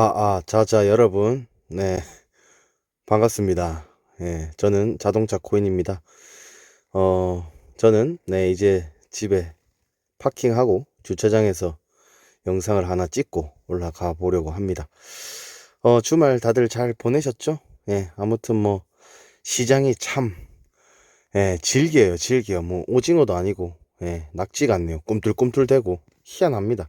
아, 아, 자 자, 여러분. 네, 반갑습니다. 예, 저는 자동차 코인입니다. 어, 저는, 네, 이제 집에 파킹하고 주차장에서 영상을 하나 찍고 올라가 보려고 합니다. 어, 주말 다들 잘 보내셨죠? 예, 아무튼 뭐, 시장이 참, 예, 질겨요, 질겨요. 뭐, 오징어도 아니고, 예, 낙지 같네요. 꿈틀꿈틀대고, 희한합니다.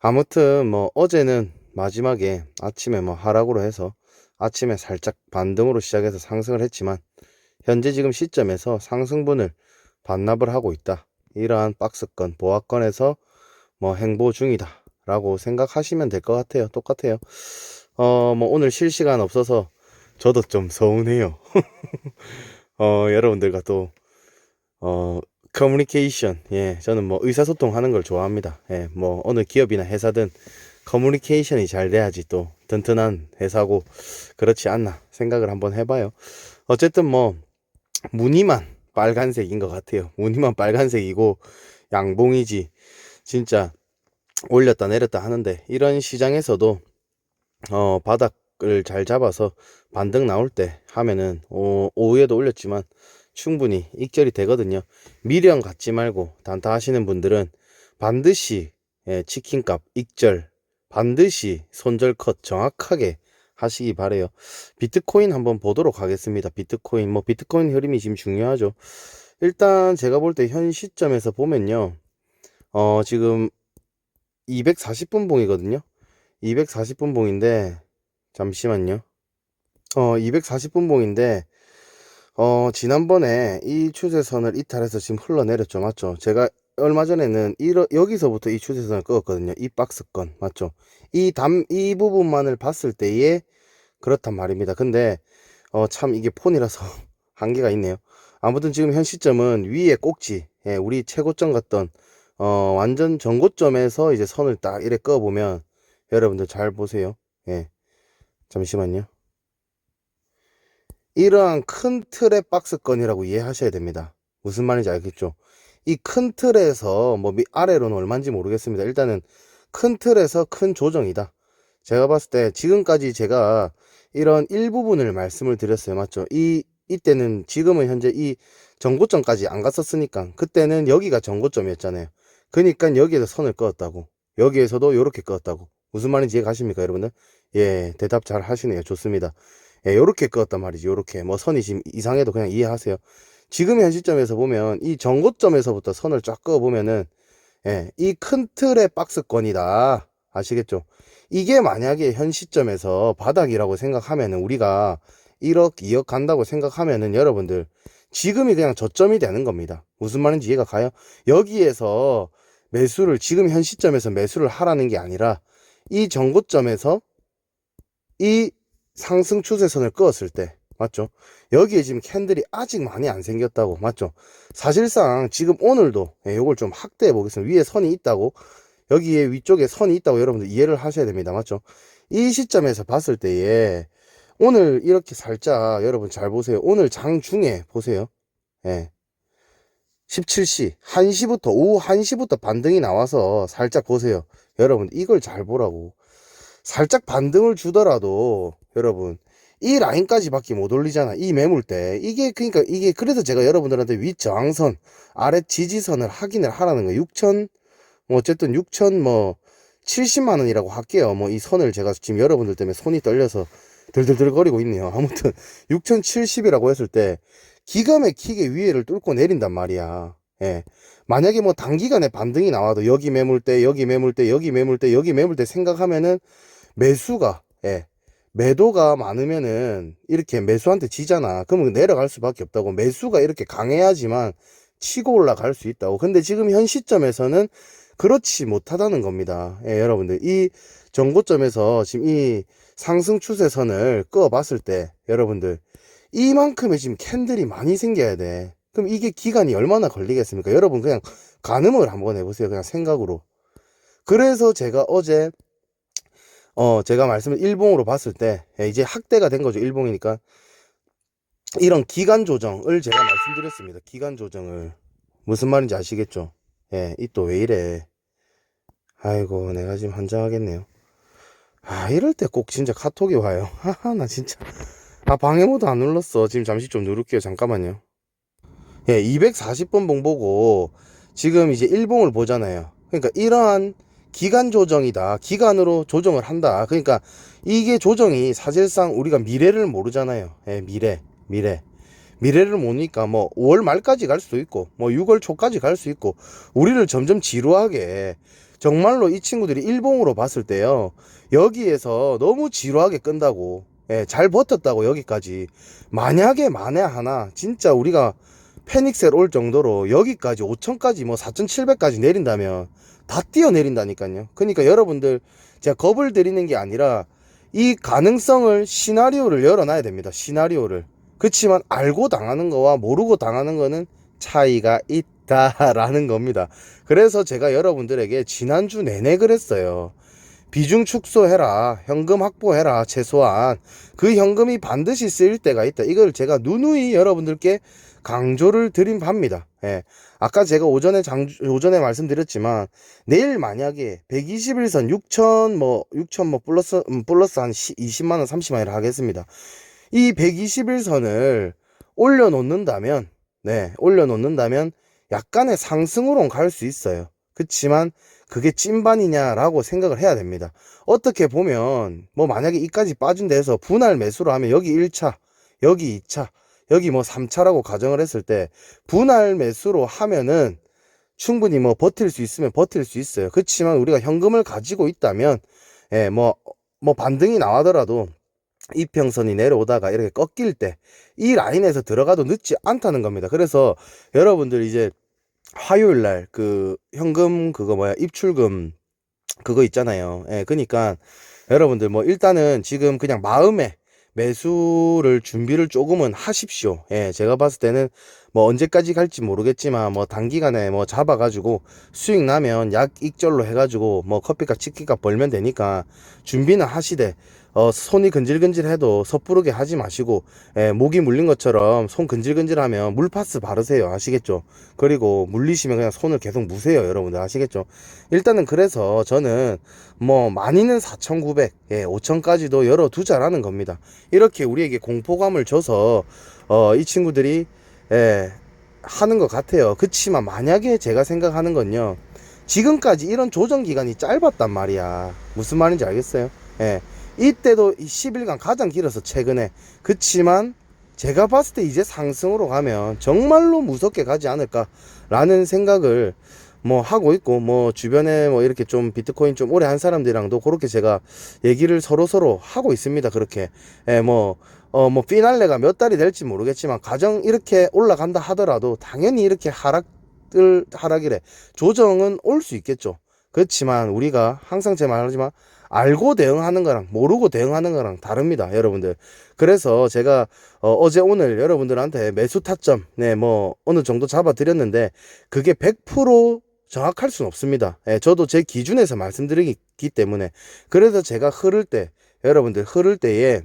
아무튼 뭐, 어제는 마지막에 아침에 뭐 하락으로 해서 아침에 살짝 반등으로 시작해서 상승을 했지만 현재 지금 시점에서 상승분을 반납을 하고 있다. 이러한 박스권, 보합권에서 뭐 행보 중이다. 라고 생각하시면 될 것 같아요. 똑같아요. 어, 뭐 오늘 실시간 없어서 저도 좀 서운해요. 어, 여러분들과 또, 어, 커뮤니케이션. 예, 저는 뭐 의사소통 하는 걸 좋아합니다. 예, 뭐 어느 기업이나 회사든 커뮤니케이션이 잘 돼야지 또 튼튼한 회사고 그렇지 않나 생각을 한번 해봐요. 어쨌든 뭐 무늬만 빨간색인 것 같아요. 무늬만 빨간색이고 양봉이지 진짜 올렸다 내렸다 하는데 이런 시장에서도 어 바닥을 잘 잡아서 반등 나올 때 하면은 어, 오후에도 올렸지만 충분히 익절이 되거든요. 미련 갖지 말고 단타 하시는 분들은 반드시 예, 치킨값 익절 반드시 손절컷 정확하게 하시기 바래요. 비트코인 한번 보도록 하겠습니다. 비트코인 뭐 비트코인 흐름이 지금 중요하죠. 일단 제가 볼 때 현 시점에서 보면요. 어 지금 240분 봉이거든요. 240분 봉인데 잠시만요. 어 240분 봉인데 어 지난번에 이 추세선을 이탈해서 지금 흘러내렸죠. 맞죠? 제가 얼마 전에는 이러, 여기서부터 이 추세선을 끄었거든요. 이 박스권 맞죠? 이 담 이 부분만을 봤을 때에 그렇단 말입니다. 근데 어, 참 이게 폰이라서 한계가 있네요. 아무튼 지금 현 시점은 위에 꼭지, 예, 우리 최고점 같던 어, 완전 전고점에서 이제 선을 딱 이래 끄어 보면 여러분들 잘 보세요. 예, 잠시만요. 이러한 큰 틀의 박스권이라고 이해하셔야 됩니다. 무슨 말인지 알겠죠? 이 큰 틀에서 뭐 아래로는 얼마인지 모르겠습니다. 일단은 큰 틀에서 큰 조정이다. 제가 봤을 때 지금까지 제가 이런 일부분을 말씀을 드렸어요. 맞죠? 이, 이때는 지금은 현재 이 정고점까지 안 갔었으니까 그때는 여기가 정고점이었잖아요. 그러니까 여기에서 선을 그었다고. 여기에서도 이렇게 그었다고. 무슨 말인지 이해 가십니까, 여러분들? 예, 대답 잘 하시네요. 좋습니다. 예, 요렇게 그었단 말이지. 요렇게. 뭐 선이 지금 이상해도 그냥 이해하세요. 지금 현 시점에서 보면 이 정고점에서부터 선을 쫙 그어 보면은 예, 이 큰 틀의 박스권이다. 아시겠죠? 이게 만약에 현 시점에서 바닥이라고 생각하면은 우리가 1억, 2억 간다고 생각하면은 여러분들 지금이 그냥 저점이 되는 겁니다. 무슨 말인지 이해가 가요? 여기에서 매수를 지금 현 시점에서 매수를 하라는 게 아니라 이 정고점에서 이 상승 추세선을 그었을 때 맞죠? 여기에 지금 캔들이 아직 많이 안 생겼다고 맞죠? 사실상 지금 오늘도 예, 요걸 좀 확대해 보겠습니다. 위에 선이 있다고 여기에 위쪽에 선이 있다고 여러분들 이해를 하셔야 됩니다. 맞죠? 이 시점에서 봤을 때에 오늘 이렇게 살짝 여러분 잘 보세요. 오늘 장중에 보세요. 예. 17시 1시부터 오후 1시부터 반등이 나와서 살짝 보세요. 여러분 이걸 잘 보라고. 살짝 반등을 주더라도 여러분 이 라인까지밖에 못 올리잖아. 이 매물대. 이게 그러니까 이게 그래서 제가 여러분들한테 위 저항선, 아래 지지선을 확인을 하라는 거예요. 6천 뭐 어쨌든 6천 뭐 70만 원이라고 할게요. 뭐 이 선을 제가 지금 여러분들 때문에 손이 떨려서 들들들거리고 있네요. 아무튼 6,070이라고 했을 때 기가 막히게 위에를 뚫고 내린단 말이야. 예. 만약에 뭐 단기간에 반등이 나와도 여기 매물대, 여기 매물대, 여기 매물대, 여기 매물대 생각하면은 매수가 예. 매도가 많으면은 이렇게 매수한테 지잖아. 그러면 내려갈 수밖에 없다고. 매수가 이렇게 강해야지만 치고 올라갈 수 있다고. 근데 지금 현 시점에서는 그렇지 못하다는 겁니다. 예, 여러분들. 이 정고점에서 지금 이 상승 추세선을 끄어 봤을 때, 여러분들. 이만큼의 지금 캔들이 많이 생겨야 돼. 그럼 이게 기간이 얼마나 걸리겠습니까? 여러분 그냥 가늠을 한번 해보세요. 그냥 생각으로. 그래서 제가 어제 어, 제가 말씀을 일봉으로 봤을 때, 예, 이제 확대가 된 거죠. 일봉이니까. 이런 기간 조정을 제가 말씀드렸습니다. 기간 조정을. 무슨 말인지 아시겠죠? 예, 이 또 왜 이래. 아이고, 내가 지금 환장하겠네요. 아, 아, 이럴 때 꼭 진짜 카톡이 와요. 하하, 나 진짜. 아, 방해 모드 안 눌렀어. 지금 잠시 좀 누를게요. 잠깐만요. 예, 240번 봉 보고 지금 이제 일봉을 보잖아요. 그러니까 이러한 기간 조정이다. 기간으로 조정을 한다. 그러니까 이게 조정이 사실상 우리가 미래를 모르잖아요. 예, 미래, 미래. 미래를 모르니까 뭐 5월 말까지 갈 수도 있고 뭐 6월 초까지 갈 수 있고 우리를 점점 지루하게 정말로 이 친구들이 일봉으로 봤을 때요. 여기에서 너무 지루하게 끈다고. 예, 잘 버텼다고 여기까지. 만약에 만에 하나 진짜 우리가 페닉셀 올 정도로 여기까지 5천까지 뭐 4,700까지 내린다면 다 뛰어내린다니까요. 그러니까 여러분들 제가 겁을 드리는 게 아니라 이 가능성을 시나리오를 열어놔야 됩니다. 시나리오를. 그렇지만 알고 당하는 거와 모르고 당하는 거는 차이가 있다라는 겁니다. 그래서 제가 여러분들에게 지난주 내내 그랬어요. 비중 축소해라. 현금 확보해라. 최소한. 그 현금이 반드시 쓰일 때가 있다. 이걸 제가 누누이 여러분들께 강조를 드린 바입니다. 예. 아까 제가 오전에 장, 오전에 말씀드렸지만, 내일 만약에 121선 6천 뭐, 6천 뭐, 플러스, 음, 플러스 한 20만 원, 30만원 하겠습니다. 이 121선을 올려 놓는다면, 네, 올려 놓는다면, 약간의 상승으로는 갈수 있어요. 그치만, 그게 찐반이냐라고 생각을 해야 됩니다. 어떻게 보면, 뭐, 만약에 이까지 빠진 데서 분할 매수로 하면 여기 1차, 여기 2차, 여기 뭐 3차라고 가정을 했을 때 분할 매수로 하면은 충분히 뭐 버틸 수 있으면 버틸 수 있어요. 그렇지만 우리가 현금을 가지고 있다면 예, 뭐, 뭐 반등이 나와더라도 이평선이 내려오다가 이렇게 꺾일 때 이 라인에서 들어가도 늦지 않다는 겁니다. 그래서 여러분들 이제 화요일 날 그 현금 그거 뭐야 입출금 그거 있잖아요. 예, 그러니까 여러분들 뭐 일단은 지금 그냥 마음에 매수를 준비를 조금은 하십시오. 예, 제가 봤을 때는 뭐 언제까지 갈지 모르겠지만 뭐 단기간에 뭐 잡아가지고 수익 나면 약 익절로 해가지고 뭐 커피값 치킨값 벌면 되니까 준비는 하시되 어, 손이 근질근질해도 섣부르게 하지 마시고 예, 목이 물린 것처럼 손 근질근질하면 물파스 바르세요. 아시겠죠? 그리고 물리시면 그냥 손을 계속 무세요. 여러분들 아시겠죠? 일단은 그래서 저는 뭐 많이는 4,900 예, 5,000까지도 열어두자라는 겁니다. 이렇게 우리에게 공포감을 줘서 어, 이 친구들이 예, 하는 것 같아요. 그치만 만약에 제가 생각하는 건요 지금까지 이런 조정 기간이 짧았단 말이야. 무슨 말인지 알겠어요? 예. 이때도 이 10일간 가장 길어서 최근에. 그치만 제가 봤을 때 이제 상승으로 가면 정말로 무섭게 가지 않을까라는 생각을 뭐 하고 있고 뭐 주변에 뭐 이렇게 좀 비트코인 좀 오래 한 사람들이랑도 그렇게 제가 얘기를 서로 서로 하고 있습니다 그렇게. 예 뭐 어 뭐 피날레가 몇 달이 될지 모르겠지만 가정 이렇게 올라간다 하더라도 당연히 이렇게 하락을 하락이래 조정은 올 수 있겠죠 그렇지만 우리가 항상 제 말하지만 알고 대응하는 거랑 모르고 대응하는 거랑 다릅니다, 여러분들. 그래서 제가 어, 제 오늘 여러분들한테 매수 타점, 네, 뭐 어느 정도 잡아드렸는데 그게 100% 정확할 수는 없습니다. 예, 저도 제 기준에서 말씀드리기 때문에 그래서 제가 흐를 때 여러분들 흐를 때에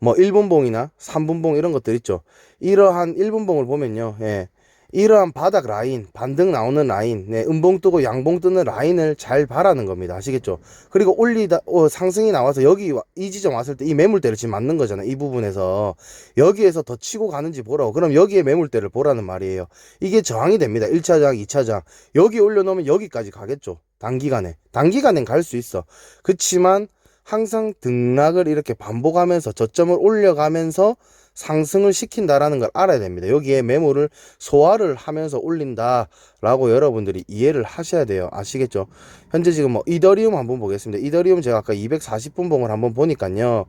뭐 1분봉이나 3분봉 이런 것들 있죠. 이러한 1분봉을 보면요. 예. 이러한 바닥 라인, 반등 나오는 라인, 네, 음봉 뜨고 양봉 뜨는 라인을 잘 바라는 겁니다. 아시겠죠? 그리고 올리다, 어, 상승이 나와서 여기, 이 지점 왔을 때 이 매물대를 지금 맞는 거잖아요. 이 부분에서. 여기에서 더 치고 가는지 보라고. 그럼 여기에 매물대를 보라는 말이에요. 이게 저항이 됩니다. 1차장, 2차장. 여기 올려놓으면 여기까지 가겠죠. 단기간에. 단기간엔 갈 수 있어. 그치만 항상 등락을 이렇게 반복하면서 저점을 올려가면서 상승을 시킨다라는 걸 알아야 됩니다. 여기에 매물을 소화를 하면서 올린다라고 여러분들이 이해를 하셔야 돼요. 아시겠죠? 현재 지금 뭐 이더리움 한번 보겠습니다. 이더리움 제가 아까 240분봉을 한번 보니까요.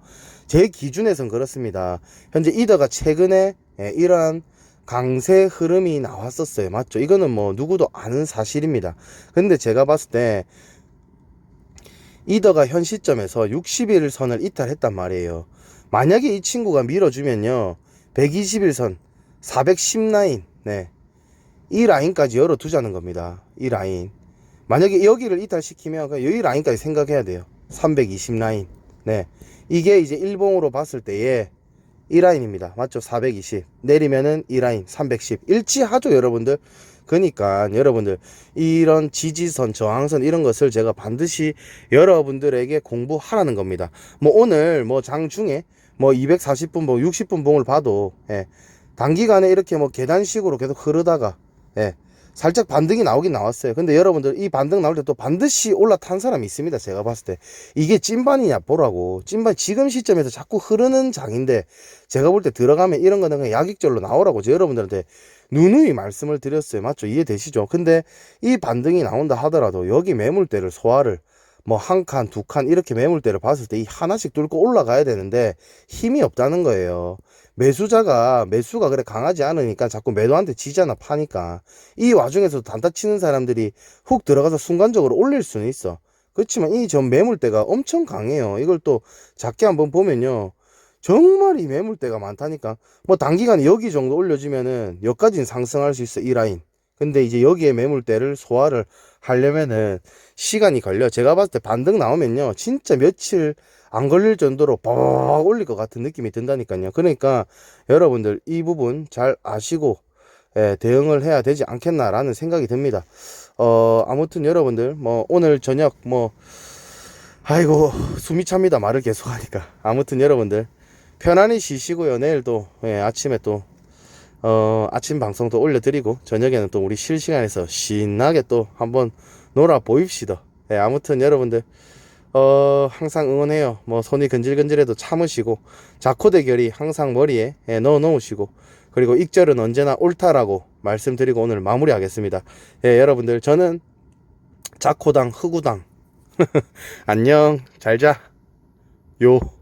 제 기준에선 그렇습니다. 현재 이더가 최근에 예, 이러한 강세 흐름이 나왔었어요. 맞죠? 이거는 뭐 누구도 아는 사실입니다. 근데 제가 봤을 때 이더가 현 시점에서 60일 선을 이탈했단 말이에요. 만약에 이 친구가 밀어주면요. 121선, 410 라인, 네. 이 라인까지 열어두자는 겁니다. 이 라인. 만약에 여기를 이탈시키면 여기 라인까지 생각해야 돼요. 320 라인. 네. 이게 이제 일봉으로 봤을 때에 이 라인입니다. 맞죠? 420. 내리면은 이 라인 310. 일치하죠, 여러분들? 그러니까 여러분들 이런 지지선, 저항선 이런 것을 제가 반드시 여러분들에게 공부하라는 겁니다. 뭐 오늘 뭐 장중에 뭐 240분, 뭐 60분 봉을 봐도 예, 단기간에 이렇게 뭐 계단식으로 계속 흐르다가 예, 살짝 반등이 나오긴 나왔어요. 근데 여러분들 이 반등 나올 때 또 반드시 올라탄 사람이 있습니다. 제가 봤을 때 이게 찐반이냐 보라고 찐반 지금 시점에서 자꾸 흐르는 장인데 제가 볼 때 들어가면 이런 거는 그냥 약익절로 나오라고 제 여러분들한테 누누이 말씀을 드렸어요. 맞죠? 이해되시죠? 근데 이 반등이 나온다 하더라도 여기 매물대를 소화를 뭐 한 칸, 두 칸 이렇게 매물대를 봤을 때 이 하나씩 뚫고 올라가야 되는데 힘이 없다는 거예요. 매수자가 매수가 그래 강하지 않으니까 자꾸 매도한테 지잖아 파니까 이 와중에서도 단타 치는 사람들이 훅 들어가서 순간적으로 올릴 수는 있어. 그렇지만 이 전 매물대가 엄청 강해요. 이걸 또 작게 한번 보면요. 정말 이 매물대가 많다니까. 뭐 단기간에 여기 정도 올려주면은 여기까지는 상승할 수 있어 이 라인. 근데 이제 여기에 매물대를 소화를 하려면은 시간이 걸려. 제가 봤을 때 반등 나오면요. 진짜 며칠 안 걸릴 정도로 벅 올릴 것 같은 느낌이 든다니까요. 그러니까 여러분들 이 부분 잘 아시고 예, 대응을 해야 되지 않겠나라는 생각이 듭니다. 어, 아무튼 여러분들 뭐 오늘 저녁 뭐 아이고 숨이 찹니다. 말을 계속 하니까. 아무튼 여러분들 편안히 쉬시고요. 내일도 예, 아침에 또 어, 아침 방송도 올려드리고 저녁에는 또 우리 실시간에서 신나게 또 한번 놀아 보입시다. 예, 아무튼 여러분들 어, 항상 응원해요. 뭐 손이 근질근질해도 참으시고 자코 대결이 항상 머리에 예, 넣어 놓으시고 그리고 익절은 언제나 옳다라고 말씀드리고 오늘 마무리하겠습니다. 예, 여러분들 저는 자코당 흑우당 안녕 잘 자. 요.